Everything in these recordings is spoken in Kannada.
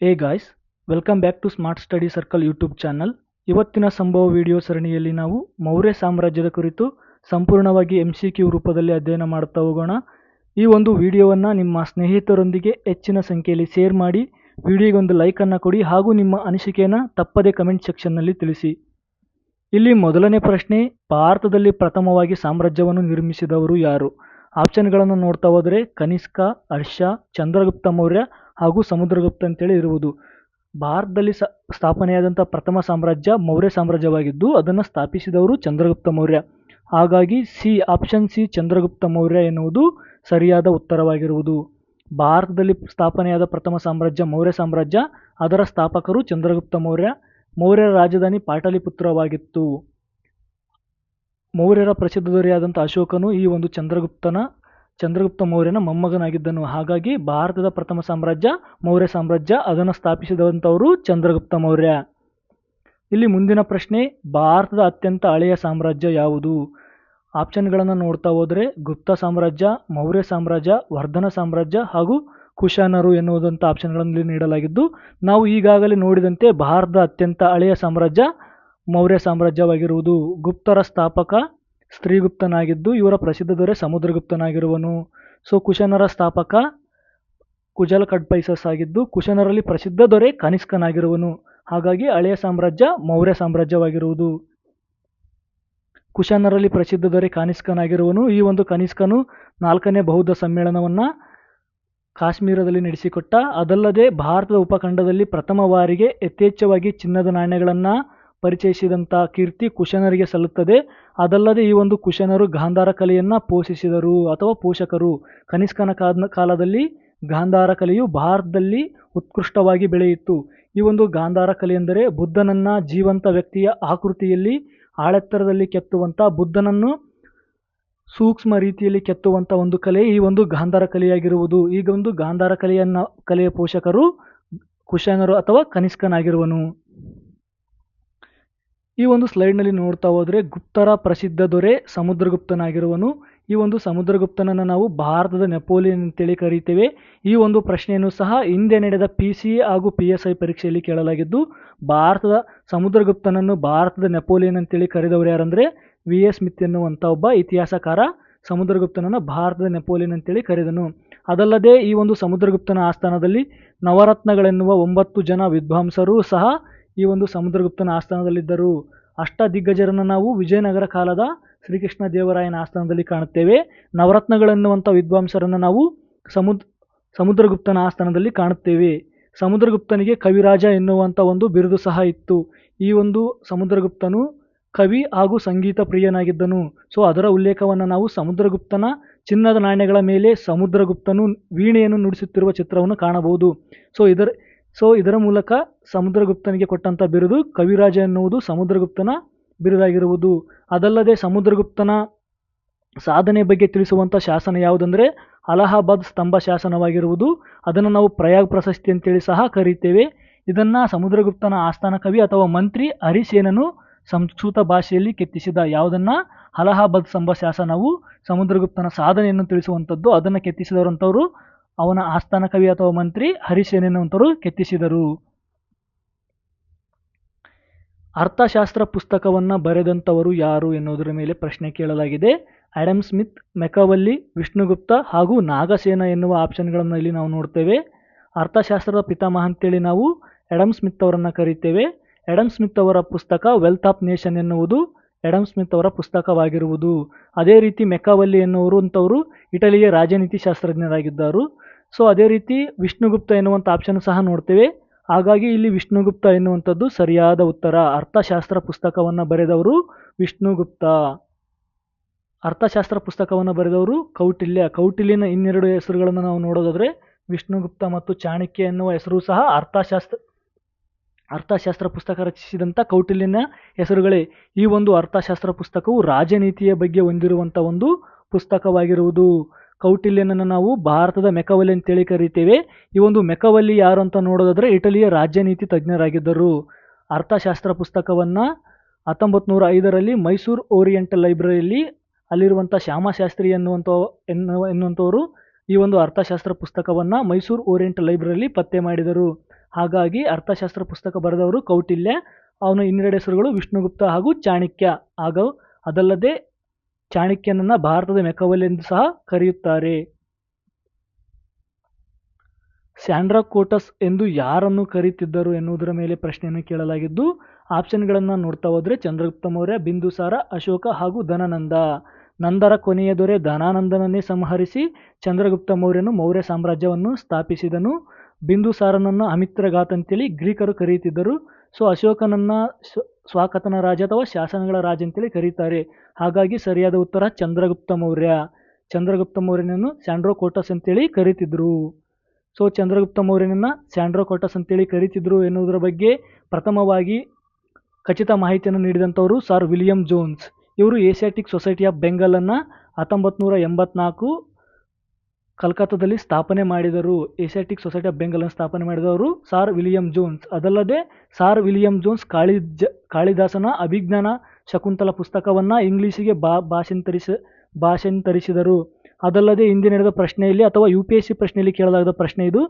Hey guys welcome back to smart study circle YouTube channel ಇವತ್ತಿನ ಸಂಭವ ವಿಡಿಯೋ ಸರಣಿಯಲ್ಲಿ ನಾವು ಮೌರ್ಯ ಸಾಮ್ರಾಜ್ಯದ ಕುರಿತು ಸಂಪೂರ್ಣವಾಗಿ ಎಂ ಸಿ ಕ್ಯೂ ರೂಪದಲ್ಲಿ ಅಧ್ಯಯನ ಮಾಡುತ್ತಾ ಹೋಗೋಣ. ಈ ಒಂದು ವಿಡಿಯೋವನ್ನು ನಿಮ್ಮ ಸ್ನೇಹಿತರೊಂದಿಗೆ ಹೆಚ್ಚಿನ ಸಂಖ್ಯೆಯಲ್ಲಿ ಶೇರ್ ಮಾಡಿ ವಿಡಿಯೋಗೆ ಒಂದು ಲೈಕನ್ನು ಕೊಡಿ ಹಾಗೂ ನಿಮ್ಮ ಅನಿಸಿಕೆಯನ್ನು ತಪ್ಪದೇ ಕಮೆಂಟ್ ಸೆಕ್ಷನ್ನಲ್ಲಿ ತಿಳಿಸಿ. ಇಲ್ಲಿ ಮೊದಲನೇ ಪ್ರಶ್ನೆ, ಭಾರತದಲ್ಲಿ ಪ್ರಥಮವಾಗಿ ಸಾಮ್ರಾಜ್ಯವನ್ನು ನಿರ್ಮಿಸಿದವರು ಯಾರು? ಆಪ್ಷನ್ಗಳನ್ನು ನೋಡ್ತಾ ಹೋದರೆ ಕನಿಷ್ಕ, ಹರ್ಷ, ಚಂದ್ರಗುಪ್ತ ಮೌರ್ಯ ಹಾಗೂ ಸಮುದ್ರಗುಪ್ತ ಅಂತೇಳಿ ಇರುವುದು. ಭಾರತದಲ್ಲಿ ಸ್ಥಾಪನೆಯಾದಂಥ ಪ್ರಥಮ ಸಾಮ್ರಾಜ್ಯ ಮೌರ್ಯ ಸಾಮ್ರಾಜ್ಯವಾಗಿದ್ದು, ಅದನ್ನು ಸ್ಥಾಪಿಸಿದವರು ಚಂದ್ರಗುಪ್ತ ಮೌರ್ಯ. ಹಾಗಾಗಿ C option C Chandragupta Maurya ಎನ್ನುವುದು ಸರಿಯಾದ ಉತ್ತರವಾಗಿರುವುದು. ಭಾರತದಲ್ಲಿ ಸ್ಥಾಪನೆಯಾದ ಪ್ರಥಮ ಸಾಮ್ರಾಜ್ಯ ಮೌರ್ಯ ಸಾಮ್ರಾಜ್ಯ, ಅದರ ಸ್ಥಾಪಕರು ಚಂದ್ರಗುಪ್ತ ಮೌರ್ಯ. ಮೌರ್ಯರ ರಾಜಧಾನಿ ಪಾಟಲಿಪುತ್ರವಾಗಿತ್ತು. ಮೌರ್ಯರ ಪ್ರಸಿದ್ಧ ದೊರೆಯಾದಂಥ ಅಶೋಕನು ಈ ಒಂದು ಚಂದ್ರಗುಪ್ತನ ಚಂದ್ರಗುಪ್ತ ಮೌರ್ಯನ ಮೊಮ್ಮಗನಾಗಿದ್ದನು. ಹಾಗಾಗಿ ಭಾರತದ ಪ್ರಥಮ ಸಾಮ್ರಾಜ್ಯ, ಮೌರ್ಯ ಸಾಮ್ರಾಜ್ಯ, ಅದನ್ನು ಸ್ಥಾಪಿಸಿದಂಥವರು ಚಂದ್ರಗುಪ್ತ ಮೌರ್ಯ. ಇಲ್ಲಿ ಮುಂದಿನ ಪ್ರಶ್ನೆ, ಭಾರತದ ಅತ್ಯಂತ ಹಳೆಯ ಸಾಮ್ರಾಜ್ಯ ಯಾವುದು? ಆಪ್ಷನ್ಗಳನ್ನು ನೋಡ್ತಾ ಹೋದರೆ, ಗುಪ್ತ ಸಾಮ್ರಾಜ್ಯ, ಮೌರ್ಯ ಸಾಮ್ರಾಜ್ಯ, ವರ್ಧನ ಸಾಮ್ರಾಜ್ಯ ಹಾಗೂ ಕುಶಾನರು ಎನ್ನುವುದಂಥ ಆಪ್ಷನ್ಗಳಲ್ಲಿ ನೀಡಲಾಗಿದ್ದು, ನಾವು ಈಗಾಗಲೇ ನೋಡಿದಂತೆ ಭಾರತದ ಅತ್ಯಂತ ಹಳೆಯ ಸಾಮ್ರಾಜ್ಯ ಮೌರ್ಯ ಸಾಮ್ರಾಜ್ಯವಾಗಿರುವುದು ಗುಪ್ತರ ಸ್ಥಾಪಕ ಸ್ತ್ರೀಗುಪ್ತನಾಗಿದ್ದು ಇವರ ಪ್ರಸಿದ್ಧ ದೊರೆ ಸಮುದ್ರಗುಪ್ತನಾಗಿರುವನು. ಸೊ, ಕುಶನರ ಸ್ಥಾಪಕ ಕುಜಲ ಕಡ್ಪೈಸಸ್ ಆಗಿದ್ದು ಕುಶನರಲ್ಲಿ ಪ್ರಸಿದ್ಧ ದೊರೆ ಕನಿಷ್ಕನಾಗಿರುವನು. ಹಾಗಾಗಿ ಹಳೆಯ ಸಾಮ್ರಾಜ್ಯ ಮೌರ್ಯ ಸಾಮ್ರಾಜ್ಯವಾಗಿರುವುದು. ಕುಶನರಲ್ಲಿ ಪ್ರಸಿದ್ಧ ದೊರೆ ಕನಿಷ್ಕನಾಗಿರುವನು. ಈ ಒಂದು ಕನಿಷ್ಕನು ನಾಲ್ಕನೇ ಬೌದ್ಧ ಸಮ್ಮೇಳನವನ್ನು ಕಾಶ್ಮೀರದಲ್ಲಿ ನಡೆಸಿಕೊಟ್ಟ. ಅದಲ್ಲದೆ ಭಾರತದ ಉಪಖಂಡದಲ್ಲಿ ಪ್ರಥಮ ಬಾರಿಗೆ ಯಥೇಚ್ಛವಾಗಿ ಚಿನ್ನದ ನಾಣ್ಯಗಳನ್ನು ಪರಿಚಯಿಸಿದಂಥ ಕೀರ್ತಿ ಕುಶನರಿಗೆ ಸಲ್ಲುತ್ತದೆ. ಅದಲ್ಲದೆ ಈ ಒಂದು ಕುಶನರು ಗಾಂಧಾರ ಕಲೆಯನ್ನು ಪೋಷಿಸಿದರು ಅಥವಾ ಪೋಷಕರು. ಕನಿಷ್ಕನ ಕಾಲದಲ್ಲಿ ಗಾಂಧಾರ ಕಲೆಯು ಭಾರತದಲ್ಲಿ ಉತ್ಕೃಷ್ಟವಾಗಿ ಬೆಳೆಯಿತು ಈ ಒಂದು ಗಾಂಧಾರ ಕಲೆ ಎಂದರೆ ಬುದ್ಧನನ್ನ ಜೀವಂತ ವ್ಯಕ್ತಿಯ ಆಕೃತಿಯಲ್ಲಿ ಆಳೆತ್ತರದಲ್ಲಿ ಕೆತ್ತುವಂಥ ಬುದ್ಧನನ್ನು ಸೂಕ್ಷ್ಮ ರೀತಿಯಲ್ಲಿ ಕೆತ್ತುವಂಥ ಒಂದು ಕಲೆ ಈ ಒಂದು ಗಾಂಧಾರ ಕಲೆಯಾಗಿರುವುದು. ಈಗ ಒಂದು ಗಾಂಧಾರ ಕಲೆಯನ್ನ ಕಲೆಯ ಪೋಷಕರು ಕುಶನರು ಅಥವಾ ಕನಿಷ್ಕನಾಗಿರುವನು. ಈ ಒಂದು ಸ್ಲೈಡ್ನಲ್ಲಿ ನೋಡ್ತಾ ಹೋದರೆ ಗುಪ್ತರ ಪ್ರಸಿದ್ಧ ದೊರೆ ಸಮುದ್ರಗುಪ್ತನಾಗಿರುವನು. ಈ ಒಂದು ಸಮುದ್ರಗುಪ್ತನನ್ನು ನಾವು ಭಾರತದ ನೆಪೋಲಿಯನ್ ಅಂತೇಳಿ ಕರೀತೇವೆ. ಈ ಒಂದು ಪ್ರಶ್ನೆಯನ್ನು ಸಹ ಹಿಂದೆ ನಡೆದ ಪಿ ಸಿ ಹಾಗೂ ಪಿ ಎಸ್ ಐ ಪರೀಕ್ಷೆಯಲ್ಲಿ ಕೇಳಲಾಗಿದ್ದು, ಭಾರತದ ಸಮುದ್ರಗುಪ್ತನನ್ನು ಭಾರತದ ನೆಪೋಲಿಯನ್ ಅಂತೇಳಿ ಕರೆದವರು ಯಾರಂದರೆ ವಿ ಎಸ್ ಮಿತ್ ಎನ್ನುವಂಥ ಒಬ್ಬ ಇತಿಹಾಸಕಾರ ಸಮುದ್ರಗುಪ್ತನನ್ನು ಭಾರತದ ನೆಪೋಲಿಯನ್ ಅಂತೇಳಿ ಕರೆದನು. ಅದಲ್ಲದೆ ಈ ಒಂದು ಸಮುದ್ರಗುಪ್ತನ ಆಸ್ಥಾನದಲ್ಲಿ ನವರತ್ನಗಳೆನ್ನುವ ಒಂಬತ್ತು ಜನ ವಿದ್ವಾಂಸರು ಸಹ ಈ ಒಂದು ಸಮುದ್ರಗುಪ್ತನ ಆಸ್ಥಾನದಲ್ಲಿದ್ದರು ಅಷ್ಟ ದಿಗ್ಗಜರನ್ನು ನಾವು ವಿಜಯನಗರ ಕಾಲದ ಶ್ರೀಕೃಷ್ಣ ದೇವರಾಯನ ಆಸ್ಥಾನದಲ್ಲಿ ಕಾಣುತ್ತೇವೆ. ನವರತ್ನಗಳೆನ್ನುವಂಥ ವಿದ್ವಾಂಸರನ್ನು ನಾವು ಸಮುದ್ರ ಸಮುದ್ರಗುಪ್ತನ ಆಸ್ಥಾನದಲ್ಲಿ ಕಾಣುತ್ತೇವೆ. ಸಮುದ್ರಗುಪ್ತನಿಗೆ ಕವಿರಾಜ ಎನ್ನುವಂಥ ಒಂದು ಬಿರುದು ಸಹ ಇತ್ತು. ಈ ಒಂದು ಸಮುದ್ರಗುಪ್ತನು ಕವಿ ಹಾಗೂ ಸಂಗೀತ ಪ್ರಿಯನಾಗಿದ್ದನು. ಸೊ, ಅದರ ಉಲ್ಲೇಖವನ್ನು ನಾವು ಸಮುದ್ರಗುಪ್ತನ ಚಿನ್ನದ ನಾಣ್ಯಗಳ ಮೇಲೆ ಸಮುದ್ರಗುಪ್ತನು ವೀಣೆಯನ್ನು ನುಡಿಸುತ್ತಿರುವ ಚಿತ್ರವನ್ನು ಕಾಣಬಹುದು. ಸೊ, ಇದರ ಸೊ ಇದರ ಮೂಲಕ ಸಮುದ್ರಗುಪ್ತನಿಗೆ ಕೊಟ್ಟಂಥ ಬಿರುದು ಕವಿರಾಜ ಎನ್ನುವುದು ಸಮುದ್ರಗುಪ್ತನ ಬಿರುದಾಗಿರುವುದು. ಅದಲ್ಲದೆ ಸಮುದ್ರಗುಪ್ತನ ಸಾಧನೆ ಬಗ್ಗೆ ತಿಳಿಸುವಂಥ ಶಾಸನ ಯಾವುದಂದರೆ ಅಲಹಾಬಾದ್ ಸ್ತಂಭ ಶಾಸನವಾಗಿರುವುದು. ಅದನ್ನು ನಾವು ಪ್ರಯಾಗ್ ಪ್ರಶಸ್ತಿ ಅಂತೇಳಿ ಸಹ ಕರೀತೇವೆ. ಇದನ್ನು ಸಮುದ್ರಗುಪ್ತನ ಆಸ್ಥಾನ ಕವಿ ಅಥವಾ ಮಂತ್ರಿ ಹರಿಸೇನನು ಸಂಸ್ಕೃತ ಭಾಷೆಯಲ್ಲಿ ಕೆತ್ತಿಸಿದ ಯಾವುದನ್ನು ಅಲಹಾಬಾದ್ ಸ್ತಂಭ ಶಾಸನವು ಸಮುದ್ರಗುಪ್ತನ ಸಾಧನೆಯನ್ನು ತಿಳಿಸುವಂಥದ್ದು ಅದನ್ನು ಕೆತ್ತಿಸಿದವರಂಥವರು ಅವನ ಆಸ್ಥಾನ ಕವಿ ಅಥವಾ ಮಂತ್ರಿ ಹರಿಸೇನ್ ಎನ್ನುವಂಥವರು ಕೆತ್ತಿಸಿದರು. ಅರ್ಥಶಾಸ್ತ್ರ ಪುಸ್ತಕವನ್ನು ಬರೆದಂಥವರು ಯಾರು ಎನ್ನುವುದರ ಮೇಲೆ ಪ್ರಶ್ನೆ ಕೇಳಲಾಗಿದೆ. ಆಡಮ್ ಸ್ಮಿತ್, ಮೆಕವಲ್ಲಿ, ವಿಷ್ಣುಗುಪ್ತ ಹಾಗೂ ನಾಗಸೇನ ಎನ್ನುವ ಆಪ್ಷನ್ಗಳನ್ನು ಇಲ್ಲಿ ನಾವು ನೋಡ್ತೇವೆ. ಅರ್ಥಶಾಸ್ತ್ರದ ಪಿತಾಮಹ ಅಂತೇಳಿ ನಾವು ಎಡಮ್ ಸ್ಮಿತ್ ಅವರನ್ನು ಕರೀತೇವೆ. ಎಡಮ್ ಸ್ಮಿತ್ ಅವರ ಪುಸ್ತಕ ವೆಲ್ತ್ ಆಫ್ ನೇಷನ್ ಎನ್ನುವುದು ಎಡಮ್ ಸ್ಮಿತ್ ಅವರ ಪುಸ್ತಕವಾಗಿರುವುದು. ಅದೇ ರೀತಿ ಮೆಕಾವಲ್ಲಿ ಎನ್ನುವರು ಅಂಥವರು ಇಟಲಿಯ ರಾಜನೀತಿ ಶಾಸ್ತ್ರಜ್ಞರಾಗಿದ್ದರು. ಸೊ ಅದೇ ರೀತಿ ವಿಷ್ಣುಗುಪ್ತ ಎನ್ನುವಂಥ ಆಪ್ಷನ್ ಸಹ ನೋಡ್ತೇವೆ. ಹಾಗಾಗಿ ಇಲ್ಲಿ ವಿಷ್ಣುಗುಪ್ತ ಎನ್ನುವಂಥದ್ದು ಸರಿಯಾದ ಉತ್ತರ. ಅರ್ಥಶಾಸ್ತ್ರ ಪುಸ್ತಕವನ್ನು ಬರೆದವರು ವಿಷ್ಣುಗುಪ್ತ. ಅರ್ಥಶಾಸ್ತ್ರ ಪುಸ್ತಕವನ್ನು ಬರೆದವರು ಕೌಟಿಲ್ಯ. ಕೌಟಿಲ್ಯನ ಇನ್ನೆರಡು ಹೆಸರುಗಳನ್ನು ನಾವು ನೋಡೋದಾದರೆ ವಿಷ್ಣುಗುಪ್ತ ಮತ್ತು ಚಾಣಕ್ಯ ಎನ್ನುವ ಹೆಸರು ಸಹ ಅರ್ಥಶಾಸ್ತ್ರ ಅರ್ಥಶಾಸ್ತ್ರ ಪುಸ್ತಕ ರಚಿಸಿದಂಥ ಕೌಟಿಲ್ಯನ ಹೆಸರುಗಳೇ. ಈ ಒಂದು ಅರ್ಥಶಾಸ್ತ್ರ ಪುಸ್ತಕವು ರಾಜನೀತಿಯ ಬಗ್ಗೆ ಹೊಂದಿರುವಂಥ ಒಂದು ಪುಸ್ತಕವಾಗಿರುವುದು. ಕೌಟಿಲ್ಯನನ್ನು ನಾವು ಭಾರತದ ಮೆಕವಲ್ಲಿ ಅಂತೇಳಿ ಕರಿತೇವೆ. ಈ ಒಂದು ಮೆಕವಲ್ಲಿ ಯಾರು ಅಂತ ನೋಡೋದಾದರೆ ಇಟಲಿಯ ರಾಜ್ಯನೀತಿ ತಜ್ಞರಾಗಿದ್ದರು. ಅರ್ಥಶಾಸ್ತ್ರ ಪುಸ್ತಕವನ್ನು ಹತ್ತೊಂಬತ್ತು ನೂರ ಐದರಲ್ಲಿ ಮೈಸೂರು ಓರಿಯೆಂಟಲ್ ಲೈಬ್ರರಿಯಲ್ಲಿ ಅಲ್ಲಿರುವಂಥ ಶ್ಯಾಮಶಾಸ್ತ್ರಿ ಎನ್ನುವಂಥ ಎನ್ನುವ ಎನ್ನುವಂಥವರು ಈ ಒಂದು ಅರ್ಥಶಾಸ್ತ್ರ ಪುಸ್ತಕವನ್ನು ಮೈಸೂರು ಓರಿಯೆಂಟಲ್ ಲೈಬ್ರರಿಯಲ್ಲಿ ಪತ್ತೆ ಮಾಡಿದರು. ಹಾಗಾಗಿ ಅರ್ಥಶಾಸ್ತ್ರ ಪುಸ್ತಕ ಬರೆದವರು ಕೌಟಿಲ್ಯ, ಅವನ ಇನ್ನೆರಡು ಹೆಸರುಗಳು ವಿಷ್ಣುಗುಪ್ತ ಹಾಗೂ ಚಾಣಕ್ಯ. ಹಾಗೂ ಅದಲ್ಲದೆ ಚಾಣಕ್ಯನನ್ನ ಭಾರತದ ಮೆಕವಲೆಂದು ಸಹ ಕರೆಯುತ್ತಾರೆ. ಸ್ಯಾಂಡ್ರಾಕೋಟಸ್ ಎಂದು ಯಾರನ್ನು ಕರೆಯುತ್ತಿದ್ದರು ಎನ್ನುವುದರ ಮೇಲೆ ಪ್ರಶ್ನೆಯನ್ನು ಕೇಳಲಾಗಿದ್ದು, ಆಪ್ಷನ್ಗಳನ್ನು ನೋಡ್ತಾ ಹೋದರೆ ಚಂದ್ರಗುಪ್ತ ಮೌರ್ಯ, ಬಿಂದುಸಾರ, ಅಶೋಕ ಹಾಗೂ ಧನನಂದ. ನಂದರ ಕೊನೆಯ ದೊರೆ ಧನಾನಂದನನ್ನೇ ಸಂಹರಿಸಿ ಚಂದ್ರಗುಪ್ತ ಮೌರ್ಯನು ಮೌರ್ಯ ಸಾಮ್ರಾಜ್ಯವನ್ನು ಸ್ಥಾಪಿಸಿದನು. ಬಿಂದುಸಾರನನ್ನು ಅಮಿತ್ರಘಾತ್ ಅಂತೇಳಿ ಗ್ರೀಕರು ಕರೆಯುತ್ತಿದ್ದರು ಸೊ, ಅಶೋಕನನ್ನ ಸ್ವಾಕತನ ರಾಜ ಅಥವಾ ಶಾಸನಗಳ ರಾಜ ಅಂತೇಳಿ ಕರೀತಾರೆ. ಹಾಗಾಗಿ ಸರಿಯಾದ ಉತ್ತರ ಚಂದ್ರಗುಪ್ತ ಮೌರ್ಯ. ಚಂದ್ರಗುಪ್ತ ಮೌರ್ಯನನ್ನು ಸ್ಯಾಂಡ್ರೋಕೋಟಸ್ ಅಂತೇಳಿ ಕರೀತಿದ್ರು. ಸೊ ಚಂದ್ರಗುಪ್ತ ಮೌರ್ಯನನ್ನ ಸ್ಯಾಂಡ್ರೋಕೋಟಸ್ ಅಂತೇಳಿ ಕರೀತಿದ್ರು ಎನ್ನುವುದರ ಬಗ್ಗೆ ಪ್ರಥಮವಾಗಿ ಖಚಿತ ಮಾಹಿತಿಯನ್ನು ನೀಡಿದಂಥವರು ಸರ್ ವಿಲಿಯಂ ಜೋನ್ಸ್. ಇವರು ಏಷ್ಯಾಟಿಕ್ ಸೊಸೈಟಿ ಆಫ್ ಬೆಂಗಲನ್ನು ಹತ್ತೊಂಬತ್ತು ನೂರ ಎಂಬತ್ನಾಲ್ಕು ಕಲ್ಕತ್ತಾದಲ್ಲಿ ಸ್ಥಾಪನೆ ಮಾಡಿದರು, ಏಷ್ಯಾಟಿಕ್ ಸೊಸೈಟಿ ಆಫ್ ಬೆಂಗಾಲನ್ನು ಸ್ಥಾಪನೆ ಮಾಡಿದವರು ಸಾರ್ ವಿಲಿಯಂ ಜೋನ್ಸ್. ಅದಲ್ಲದೆ, ಸಾರ್ ವಿಲಿಯಂ ಜೋನ್ಸ್ ಕಾಳಿಜ ಕಾಳಿದಾಸನ ಅಭಿಜ್ಞಾನ ಶಕುಂತಲ ಪುಸ್ತಕವನ್ನು ಇಂಗ್ಲೀಷಿಗೆ ಬಾ, ಭಾಷಾಂತರಿಸ, ಭಾಷಾಂತರಿಸಿದರು. ಅದಲ್ಲದೆ, ಹಿಂದೆ ನಡೆದ ಪ್ರಶ್ನೆಯಲ್ಲಿ ಅಥವಾ ಯು ಪಿ ಎಸ್ ಸಿ ಪ್ರಶ್ನೆಯಲ್ಲಿ ಕೇಳಲಾಗದ ಪ್ರಶ್ನೆ ಇದು,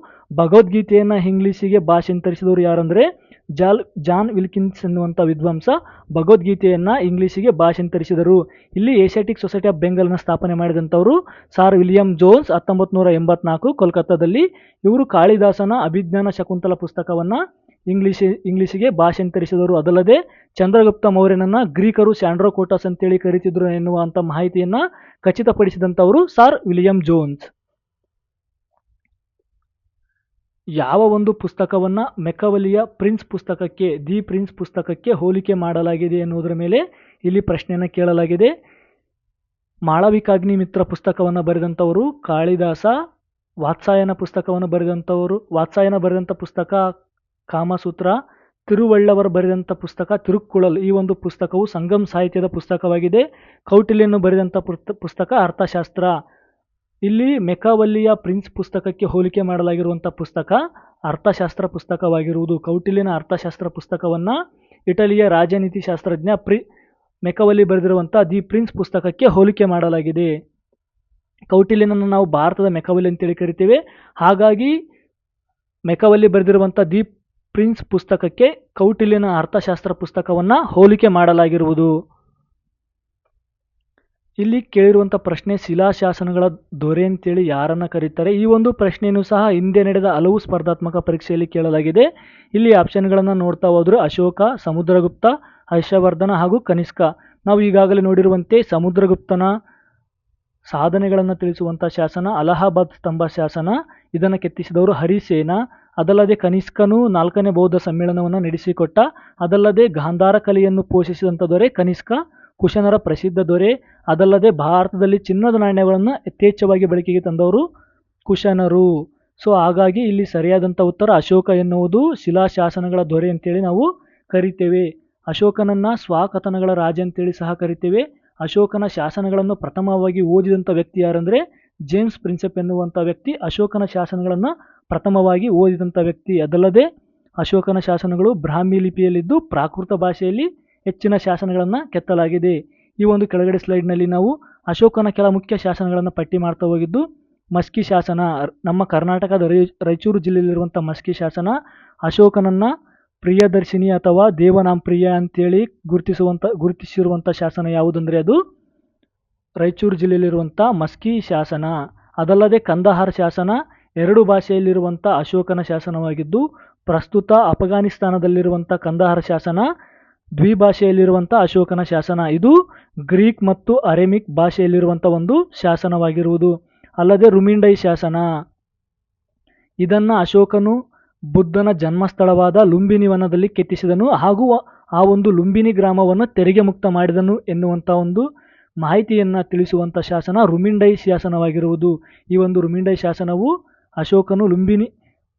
ಭಗವದ್ಗೀತೆಯನ್ನು ಇಂಗ್ಲೀಷಿಗೆ ಭಾಷಾಂತರಿಸಿದವರು ಯಾರಂದರೆ ಜಾಲ್, ಜಾನ್ ವಿಲ್ಕಿನ್ಸ್ ಎನ್ನುವಂಥ ವಿದ್ವಾಂಸ ಭಗವದ್ಗೀತೆಯನ್ನು ಇಂಗ್ಲೀಷಿಗೆ ಭಾಷಾಂತರಿಸಿದರು. ಇಲ್ಲಿ ಏಷ್ಯಾಟಿಕ್ ಸೊಸೈಟಿ ಆಫ್ ಬೆಂಗಾಲ್ನ ಸ್ಥಾಪನೆ ಮಾಡಿದಂಥವರು ಸಾರ್ ವಿಲಿಯಂ ಜೋನ್ಸ್ ಹತ್ತೊಂಬತ್ತು ನೂರ ಎಂಬತ್ನಾಲ್ಕು ಕೋಲ್ಕತ್ತಾದಲ್ಲಿ. ಇವರು ಕಾಳಿದಾಸನ ಅಭಿಜ್ಞಾನ ಶಕುಂತಲ ಪುಸ್ತಕವನ್ನು ಇಂಗ್ಲೀಷ್ ಇಂಗ್ಲೀಷಿಗೆ ಭಾಷಾಂತರಿಸಿದರು. ಅದಲ್ಲದೆ ಚಂದ್ರಗುಪ್ತ ಮೌರ್ಯನನ್ನ ಗ್ರೀಕರು ಸ್ಯಾಂಡ್ರೋಕೋಟಸ್ ಅಂತೇಳಿ ಕರೀತಿದ್ರು ಎನ್ನುವಂಥ ಮಾಹಿತಿಯನ್ನು ಖಚಿತಪಡಿಸಿದಂಥವರು ಸಾರ್ ವಿಲಿಯಂ ಜೋನ್ಸ್. ಯಾವ ಒಂದು ಪುಸ್ತಕವನ್ನು ಮೆಕವಲಿಯ ಪ್ರಿನ್ಸ್ ಪುಸ್ತಕಕ್ಕೆ, ದಿ ಪ್ರಿನ್ಸ್ ಪುಸ್ತಕಕ್ಕೆ ಹೋಲಿಕೆ ಮಾಡಲಾಗಿದೆ ಎನ್ನುವುದರ ಮೇಲೆ ಇಲ್ಲಿ ಪ್ರಶ್ನೆಯನ್ನು ಕೇಳಲಾಗಿದೆ. ಮಾಳವಿಕಾಗ್ನಿ ಮಿತ್ರ ಪುಸ್ತಕವನ್ನು ಬರೆದಂಥವರು, ಕಾಳಿದಾಸ, ವಾತ್ಸಾಯನ ಪುಸ್ತಕವನ್ನು ಬರೆದಂಥವರು, ವಾತ್ಸಾಯನ ಬರೆದಂಥ ಪುಸ್ತಕ ಕಾಮಸೂತ್ರ, ತಿರುವಳ್ಳವರು ಬರೆದಂಥ ಪುಸ್ತಕ ತಿರುಕ್ಕುಳಲ್ ಈ ಒಂದು ಪುಸ್ತಕವು ಸಂಗಮ್ ಸಾಹಿತ್ಯದ ಪುಸ್ತಕವಾಗಿದೆ. ಕೌಟಿಲ್ಯನ್ನು ಬರೆದಂಥ ಪುಸ್ತ- ಪುಸ್ತಕ ಅರ್ಥಶಾಸ್ತ್ರ. ಇಲ್ಲಿ ಮೆಕಾವಲ್ಲಿಯ ಪ್ರಿನ್ಸ್ ಪುಸ್ತಕಕ್ಕೆ ಹೋಲಿಕೆ ಮಾಡಲಾಗಿರುವಂಥ ಪುಸ್ತಕ ಅರ್ಥಶಾಸ್ತ್ರ ಪುಸ್ತಕವಾಗಿರುವುದು. ಕೌಟಿಲ್ಯನ ಅರ್ಥಶಾಸ್ತ್ರ ಪುಸ್ತಕವನ್ನು ಇಟಲಿಯ ರಾಜನೀತಿ ಶಾಸ್ತ್ರಜ್ಞ ಪ್ರಿ ಮೆಕವಲ್ಲಿ ಬರೆದಿರುವಂಥ ದಿ ಪ್ರಿನ್ಸ್ ಪುಸ್ತಕಕ್ಕೆ ಹೋಲಿಕೆ ಮಾಡಲಾಗಿದೆ. ಕೌಟಿಲ್ಯನನ್ನು ನಾವು ಭಾರತದ ಮೆಕವಲ್ಲಿ ಅಂತೇಳಿ ಕರಿತೇವೆ. ಹಾಗಾಗಿ ಮೆಕವಲ್ಲಿ ಬರೆದಿರುವಂಥ ದಿ ಪ್ರಿನ್ಸ್ ಪುಸ್ತಕಕ್ಕೆ ಕೌಟಿಲ್ಯನ ಅರ್ಥಶಾಸ್ತ್ರ ಪುಸ್ತಕವನ್ನು ಹೋಲಿಕೆ ಮಾಡಲಾಗಿರುವುದು. ಇಲ್ಲಿ ಕೇಳಿರುವಂಥ ಪ್ರಶ್ನೆ ಶಿಲಾಶಾಸನಗಳ ದೊರೆ ಅಂತೇಳಿ ಯಾರನ್ನ ಕರೀತಾರೆ? ಈ ಒಂದು ಪ್ರಶ್ನೆಯನ್ನು ಸಹ ಹಿಂದೆ ನಡೆದ ಹಲವು ಸ್ಪರ್ಧಾತ್ಮಕ ಪರೀಕ್ಷೆಯಲ್ಲಿ ಕೇಳಲಾಗಿದೆ. ಇಲ್ಲಿ ಆಪ್ಷನ್ಗಳನ್ನು ನೋಡ್ತಾ ಹೋದ್ರೆ ಅಶೋಕ, ಸಮುದ್ರಗುಪ್ತ, ಹರ್ಷವರ್ಧನ ಹಾಗೂ ಕನಿಷ್ಕ. ನಾವು ಈಗಾಗಲೇ ನೋಡಿರುವಂತೆ ಸಮುದ್ರಗುಪ್ತನ ಸಾಧನೆಗಳನ್ನು ತಿಳಿಸುವಂಥ ಶಾಸನ, ಅಲಹಾಬಾದ್ ಸ್ತಂಭ ಶಾಸನ, ಇದನ್ನು ಕೆತ್ತಿಸಿದವರು ಹರಿಸೇನ. ಅದಲ್ಲದೆ ಕನಿಷ್ಕನು ನಾಲ್ಕನೇ ಬೌದ್ಧ ಸಮ್ಮೇಳನವನ್ನು ನಡೆಸಿಕೊಟ್ಟ. ಅದಲ್ಲದೆ ಗಾಂಧಾರ ಕಲೆಯನ್ನು ಪೋಷಿಸಿದಂಥ ದೊರೆ ಕನಿಷ್ಕ. ಕುಶನರ ಪ್ರಸಿದ್ಧ ದೊರೆ. ಅದಲ್ಲದೆ ಭಾರತದಲ್ಲಿ ಚಿನ್ನದ ನಾಣ್ಯಗಳನ್ನು ಯಥೇಚ್ಛವಾಗಿ ಬಳಕೆಗೆ ತಂದವರು ಕುಶನರು. ಸೊ, ಹಾಗಾಗಿ ಇಲ್ಲಿ ಸರಿಯಾದಂಥ ಉತ್ತರ ಅಶೋಕ ಎನ್ನುವುದು ಶಿಲಾಶಾಸನಗಳ ದೊರೆ ಅಂತೇಳಿ ನಾವು ಕರಿತೇವೆ. ಅಶೋಕನನ್ನು ಸ್ವಾಕಥನಗಳ ರಾಜ ಅಂತೇಳಿ ಸಹ ಕರಿತೇವೆ. ಅಶೋಕನ ಶಾಸನಗಳನ್ನು ಪ್ರಥಮವಾಗಿ ಓದಿದಂಥ ವ್ಯಕ್ತಿ ಯಾರಂದರೆ ಜೇಮ್ಸ್ ಪ್ರಿನ್ಸೆಪ್ ಎನ್ನುವಂಥ ವ್ಯಕ್ತಿ. ಅಶೋಕನ ಶಾಸನಗಳನ್ನು ಪ್ರಥಮವಾಗಿ ಓದಿದಂಥ ವ್ಯಕ್ತಿ. ಅದಲ್ಲದೆ ಅಶೋಕನ ಶಾಸನಗಳು ಬ್ರಾಹ್ಮಿ ಲಿಪಿಯಲ್ಲಿದ್ದು ಪ್ರಾಕೃತ ಭಾಷೆಯಲ್ಲಿ ಹೆಚ್ಚಿನ ಶಾಸನಗಳನ್ನು ಕೆತ್ತಲಾಗಿದೆ. ಈ ಒಂದು ಕೆಳಗಡೆ ಸ್ಲೈಡ್ನಲ್ಲಿ ನಾವು ಅಶೋಕನ ಕೆಲ ಮುಖ್ಯ ಶಾಸನಗಳನ್ನು ಪಟ್ಟಿ ಮಾಡ್ತಾ ಹೋಗಿದ್ದು, ಮಸ್ಕಿ ಶಾಸನ ನಮ್ಮ ಕರ್ನಾಟಕದ ರೈ- ರಾಯಚೂರು ಜಿಲ್ಲೆಯಲ್ಲಿರುವಂಥ ಮಸ್ಕಿ ಶಾಸನ, ಅಶೋಕನನ್ನು ಪ್ರಿಯದರ್ಶಿನಿ ಅಥವಾ ದೇವನಾಂ ಪ್ರಿಯ ಅಂತೇಳಿ ಗುರುತಿಸುವಂಥ ಗುರುತಿಸಿರುವಂಥ ಶಾಸನ ಯಾವುದಂದರೆ ಅದು ರಾಯಚೂರು ಜಿಲ್ಲೆಯಲ್ಲಿರುವಂಥ ಮಸ್ಕಿ ಶಾಸನ. ಅದಲ್ಲದೆ ಕಂದಹಾರ್ ಶಾಸನ, ಎರಡು ಭಾಷೆಯಲ್ಲಿರುವಂಥ ಅಶೋಕನ ಶಾಸನವಾಗಿದ್ದು, ಪ್ರಸ್ತುತ ಅಫಘಾನಿಸ್ತಾನದಲ್ಲಿರುವಂಥ ಕಂದಹಾರ ಶಾಸನ ದ್ವಿಭಾಷೆಯಲ್ಲಿರುವಂಥ ಅಶೋಕನ ಶಾಸನ ಇದು ಗ್ರೀಕ್ ಮತ್ತು ಅರೆಮಿಕ್ ಭಾಷೆಯಲ್ಲಿರುವಂಥ ಒಂದು ಶಾಸನವಾಗಿರುವುದು. ಅಲ್ಲದೆ ರುಮಿಂಡೈ ಶಾಸನ. ಇದನ್ನು ಅಶೋಕನು ಬುದ್ಧನ ಜನ್ಮಸ್ಥಳವಾದ ಲುಂಬಿನಿ ವನದಲ್ಲಿ ಕೆತ್ತಿಸಿದನು. ಹಾಗೂ ಆ ಒಂದು ಲುಂಬಿನಿ ಗ್ರಾಮವನ್ನು ತೆರಿಗೆ ಮುಕ್ತ ಮಾಡಿದನು ಎನ್ನುವಂಥ ಒಂದು ಮಾಹಿತಿಯನ್ನು ತಿಳಿಸುವಂಥ ಶಾಸನ ರುಮಿಂಡೈ ಶಾಸನವಾಗಿರುವುದು. ಈ ಒಂದು ರುಮಿಂಡೈ ಶಾಸನವು ಅಶೋಕನು ಲುಂಬಿನಿ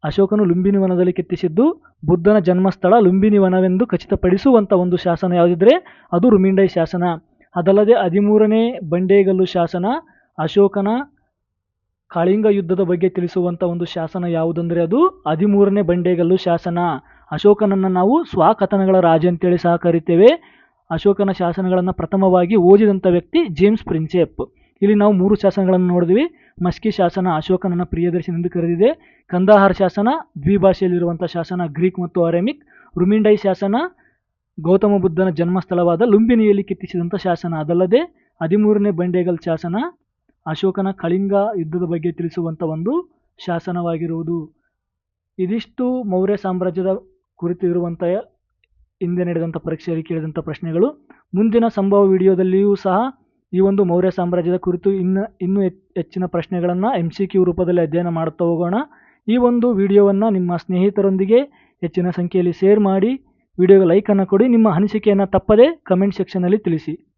ಅಶೋಕನು ಲುಂಬಿನಿ ವನದಲ್ಲಿ ಕೆತ್ತಿಸಿದ್ದು, ಬುದ್ಧನ ಜನ್ಮಸ್ಥಳ ಲುಂಬಿನಿ ವನವೆಂದು ಖಚಿತಪಡಿಸುವಂಥ ಒಂದು ಶಾಸನ ಯಾವುದಿದ್ರೆ, ಅದು ರುಮಿಂಡೈ ಶಾಸನ. ಅದಲ್ಲದೆ ಹದಿಮೂರನೇ ಬಂಡೇಗಲ್ಲು ಶಾಸನ, ಅಶೋಕನ ಕಾಳಿಂಗ ಯುದ್ಧದ ಬಗ್ಗೆ ತಿಳಿಸುವಂಥ ಒಂದು ಶಾಸನ ಯಾವುದಂದರೆ ಅದು ಹದಿಮೂರನೇ ಬಂಡೇಗಲ್ಲು ಶಾಸನ. ಅಶೋಕನನ್ನು ನಾವು ಸ್ವಾಕಥನಗಳ ರಾಜ ಅಂತೇಳಿ ಸಹ ಕರಿತೇವೆ. ಅಶೋಕನ ಶಾಸನಗಳನ್ನು ಪ್ರಥಮವಾಗಿ ಓದಿದಂಥ ವ್ಯಕ್ತಿ ಜೇಮ್ಸ್ ಪ್ರಿನ್ಸೆಪ್. ಇಲ್ಲಿ ನಾವು ಮೂರು ಶಾಸನಗಳನ್ನು ನೋಡಿದ್ವಿ. ಮಸ್ಕಿ ಶಾಸನ ಅಶೋಕನನ್ನ ಪ್ರಿಯದರ್ಶನೆಂದು ಕರೆದಿದೆ. ಕಂದಾಹಾರ್ ಶಾಸನ ದ್ವಿಭಾಷೆಯಲ್ಲಿರುವಂಥ ಶಾಸನ ಗ್ರೀಕ್ ಮತ್ತು ಅರೆಮಿಕ್ ರುಮಿಂಡೈ ಶಾಸನ, ಗೌತಮ ಬುದ್ಧನ ಜನ್ಮಸ್ಥಳವಾದ ಲುಂಬಿನಿಯಲ್ಲಿ ಕೆತ್ತಿಸಿದಂಥ ಶಾಸನ ಅದಲ್ಲದೆ, ಹದಿಮೂರನೇ ಬಂಡೇಗಲ್ ಶಾಸನ ಅಶೋಕನ ಕಳಿಂಗ ಯುದ್ಧದ ಬಗ್ಗೆ ತಿಳಿಸುವಂಥ ಒಂದು ಶಾಸನವಾಗಿರುವುದು. ಇದಿಷ್ಟು ಮೌರ್ಯ ಸಾಮ್ರಾಜ್ಯದ ಕುರಿತು ಇರುವಂಥ ಹಿಂದೆ ನಡೆದಂಥ ಪರೀಕ್ಷೆಯಲ್ಲಿ ಕೇಳಿದಂಥ ಪ್ರಶ್ನೆಗಳು. ಮುಂದಿನ ಸಂಭವ ವಿಡಿಯೋದಲ್ಲಿಯೂ ಸಹ ಈ ಒಂದು ಮೌರ್ಯ ಸಾಮ್ರಾಜ್ಯದ ಕುರಿತು ಇನ್ನು, ಇನ್ನೂ ಹೆಚ್- ಹೆಚ್ಚಿನ ಪ್ರಶ್ನೆಗಳನ್ನು ಎಂ ಸಿ ಕ್ಯೂ ರೂಪದಲ್ಲಿ ಅಧ್ಯಯನ ಮಾಡುತ್ತಾ ಹೋಗೋಣ. ಈ ಒಂದು ವಿಡಿಯೋವನ್ನು ನಿಮ್ಮ ಸ್ನೇಹಿತರೊಂದಿಗೆ ಹೆಚ್ಚಿನ ಸಂಖ್ಯೆಯಲ್ಲಿ ಶೇರ್ ಮಾಡಿ. ವಿಡಿಯೋಗೆ ಲೈಕನ್ನು ಕೊಡಿ. ನಿಮ್ಮ ಅನಿಸಿಕೆಯನ್ನು ತಪ್ಪದೇ ಕಮೆಂಟ್ ಸೆಕ್ಷನಲ್ಲಿ ತಿಳಿಸಿ.